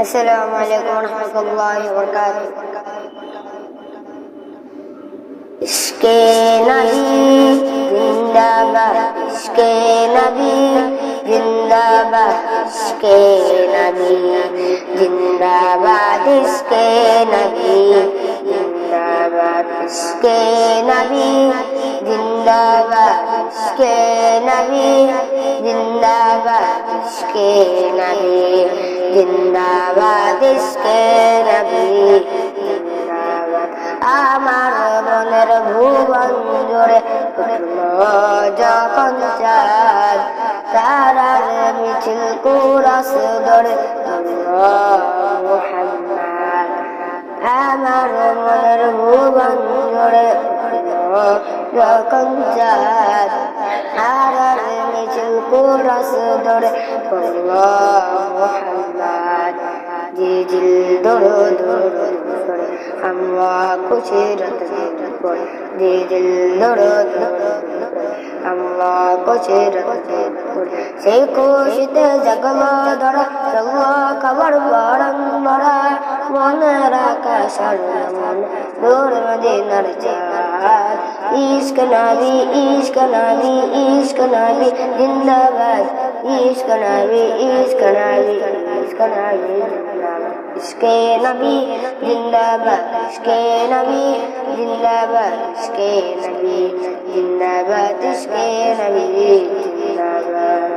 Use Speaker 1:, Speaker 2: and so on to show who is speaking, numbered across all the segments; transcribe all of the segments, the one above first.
Speaker 1: السلام عليكم ورحمة الله وبركاته عشق نبی زندہ باد عشق نبی زندہ باد عشق نبی زندہ باد عشق نبی زندہ باد عشق نبی زندہ باد عشق نبی زندہ باد عشق نبی زندہ আমার মনের ভুবন জোরে যখন চাঁদ তারার মিছিল কুরাস ধরে আমার মনের ভুবন জোরে যখন চাঁদ তারার মিছিল কুরাস ধরে মোহাম্মদ। জিল দৌড়ো দৌড়ো আমরা খুশির পড়ে জিল দৌড়ো আমরা খুশির পড়ে সেই খুশিতে জগমা ধরা জগমা খবর বরং বড়া মনের আকাশ মন দূর মদিনার চাঁদ ইশক নবী ইশক নবী ইশক নবী, জিন্দাবাদ। इश्क नबी इश्क नबी इश्क नबी इश्क नबी जिंदाबाद इश्क नबी जिंदाबाद इश्क नबी जिंदाबाद इश्क नबी जिंदाबाद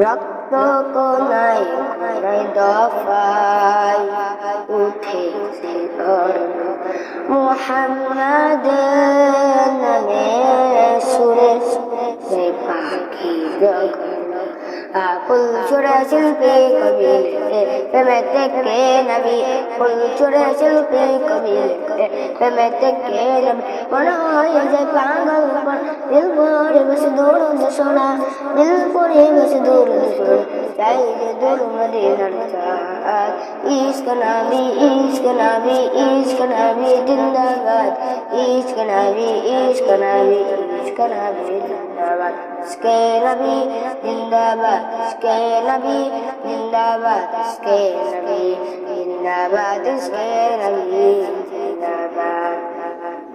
Speaker 1: রক্ত কোনায় কোনায় দফায় উঠেছে মোহাম্মদের كل شرع سلفي كبير فمتك نبي كل شرع سلفي كبير മെത്തക്കേലും പാങ്കുമ്പോൾ മിൽ കൂടി ബസ് ദൂരം സുണ മിൽ കൂടി ബസ് ദൂരം दूर मदीना इश्क नबी इश्क नबी इश्क नबी जिंदाबाद। इश्क नबी इश्क नबी इश्क नबी जिंदाबाद। इसके नबी जिंदाबाद, इसके नबी जिंदाबाद। इसके नबी जिंदाबाद, इसके नबी